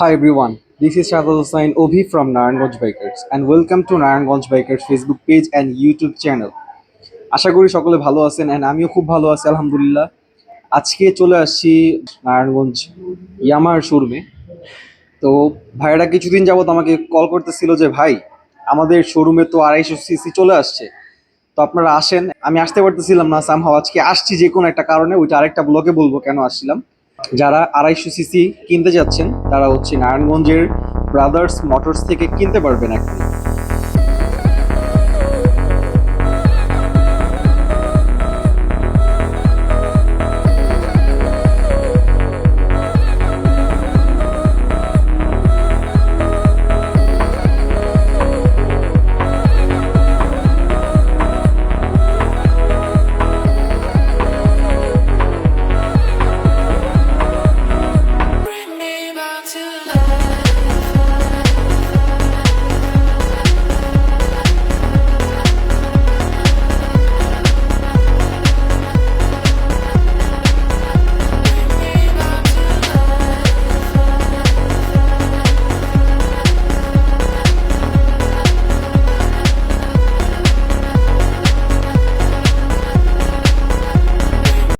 Hi everyone, this is Shahzad Hussain Obi from Naranganj Bikers and welcome to Naranganj Bikers Facebook page and YouTube channel. আশা করি সকলে ভালো আছেন and আমিও খুব ভালো আছি আলহামদুলিল্লাহ। আজকে চলে আসছি নারায়ণগঞ্জ ইয়ামার শোরুমে তো ভাইয়েরা কিছুদিন যাবত আমাকে কল করতেছিল যে ভাই আমাদের শোরুমে তো আড়াইশো সিসি চলে আসছে। তো আপনারা আসেন। আমি আসতে পারতেছিলাম না সামহাও আজকে আসছি যে কোনো একটা কারণে ওইটা আরেকটা ব্লগে বলব কেন আসছিলাম। যারা আড়াইশো সিসি কিনতে যাচ্ছেন তারা হচ্ছে নারায়ণগঞ্জের ব্রাদার্স মোটরস থেকে কিনতে পারবেন এখন।